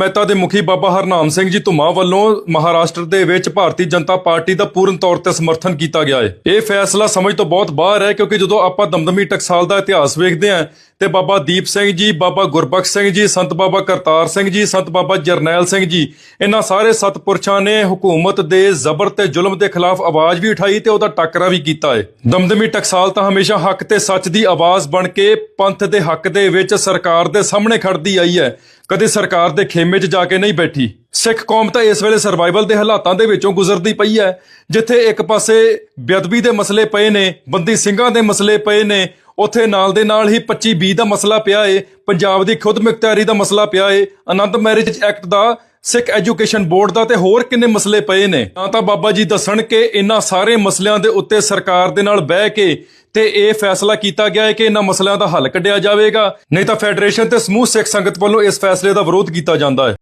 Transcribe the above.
ਮਹਿਤਾ ਦੇ ਮੁਖੀ ਬਾਬਾ ਹਰਨਾਮ ਸਿੰਘ ਜੀ ਧੁਮਾ ਵੱਲੋਂ ਮਹਾਰਾਸ਼ਟਰ ਦੇ ਵਿੱਚ ਭਾਰਤੀ ਜਨਤਾ ਪਾਰਟੀ ਦਾ ਪੂਰਨ ਤੌਰ ਤੇ ਸਮਰਥਨ ਕੀਤਾ ਗਿਆ ਹੈ। ਇਹ ਫੈਸਲਾ ਸਮਝ ਤੋਂ ਬਹੁਤ ਬਾਹਰ ਹੈ ਕਿਉਂਕਿ ਜਦੋਂ ਆਪਾਂ ਦਮਦਮੀ ਟਕਸਾਲ ਦਾ ਇਤਿਹਾਸ ਵੇਖਦੇ ਹਾਂ ਤੇ ਬਾਬਾ ਦੀਪ ਸਿੰਘ ਜੀ, ਬਾਬਾ ਗੁਰਬਖਸ਼ ਸਿੰਘ ਜੀ, ਸੰਤ ਬਾਬਾ ਕਰਤਾਰ ਸਿੰਘ ਜੀ, ਸੰਤ ਬਾਬਾ ਜਰਨੈਲ ਸਿੰਘ ਜੀ। ਇਹਨਾਂ ਸਾਰੇ ਸਤਪੁਰਸ਼ਾਂ ਨੇ ਹਕੂਮਤ ਦੇ ਜ਼ਬਰ ਤੇ ਜ਼ੁਲਮ ਦੇ ਖਿਲਾਫ ਆਵਾਜ਼ ਵੀ ਉਠਾਈ ਤੇ ਉਹਦਾ ਟੱਕਰਾ ਵੀ ਕੀਤਾ ਹੈ। ਦਮਦਮੀ ਟਕਸਾਲ ਤਾਂ ਹਮੇਸ਼ਾ ਹੱਕ ਤੇ ਸੱਚ ਦੀ ਆਵਾਜ਼ ਬਣ ਕੇ ਪੰਥ ਦੇ ਹੱਕ ਦੇ ਵਿੱਚ ਸਰਕਾਰ ਦੇ ਸਾਹਮਣੇ ਖੜਦੀ ਆਈ ਹੈ। ਕਦੇ ਸਰਕਾਰ ਦੇ ਖੇਮੇ 'ਚ ਜਾ ਕੇ ਨਹੀਂ ਬੈਠੀ। ਸਿੱਖ ਕੌਮ ਤਾਂ ਇਸ ਵੇਲੇ ਸਰਵਾਈਵਲ ਦੇ ਹਾਲਾਤਾਂ ਦੇ ਵਿੱਚੋਂ ਗੁਜ਼ਰਦੀ ਪਈ ਹੈ। ਜਿੱਥੇ ਇੱਕ ਪਾਸੇ ਬੇਅਦਬੀ ਦੇ ਮਸਲੇ ਪਏ ਨੇ, ਬੰਦੀ ਸਿੰਘਾਂ ਦੇ ਮਸਲੇ ਪਏ ਨੇ ਉੱਥੇ ਨਾਲ ਦੇ ਨਾਲ ਹੀ 25 20 ਦਾ ਮਸਲਾ ਪਿਆ ਏ, ਪੰਜਾਬ ਦੀ ਖੁਦ ਮੁਖਤਿਆਰੀ ਦਾ ਮਸਲਾ ਪਿਆ ਏ, ਆਨੰਦ ਮੈਰਿਜ ਐਕਟ ਦਾ, ਸਿੱਖ ਐਜੂਕੇਸ਼ਨ ਬੋਰਡ ਦਾ ਤੇ ਹੋਰ ਕਿੰਨੇ ਮਸਲੇ ਪਏ ਨੇ। ਤਾਂ ਤਾਂ ਬਾਬਾ ਜੀ ਦੱਸਣ ਕਿ ਇਹਨਾਂ ਸਾਰੇ ਮਸਲਿਆਂ ਦੇ ਉੱਤੇ ਸਰਕਾਰ ਦੇ ਨਾਲ ਬਹਿ ਕੇ ਤੇ ਇਹ ਫੈਸਲਾ ਕੀਤਾ ਗਿਆ ਹੈ ਕਿ ਇਹਨਾਂ ਮਸਲਿਆਂ ਦਾ ਹੱਲ ਕੱਢਿਆ ਜਾਵੇਗਾ, ਨਹੀਂ ਤਾਂ ਫੈਡਰੇਸ਼ਨ ਤੇ ਸਮੂਹ ਸਿੱਖ ਸੰਗਤ ਵੱਲੋਂ ਇਸ ਫੈਸਲੇ ਦਾ ਵਿਰੋਧ ਕੀਤਾ ਜਾਂਦਾ ਹੈ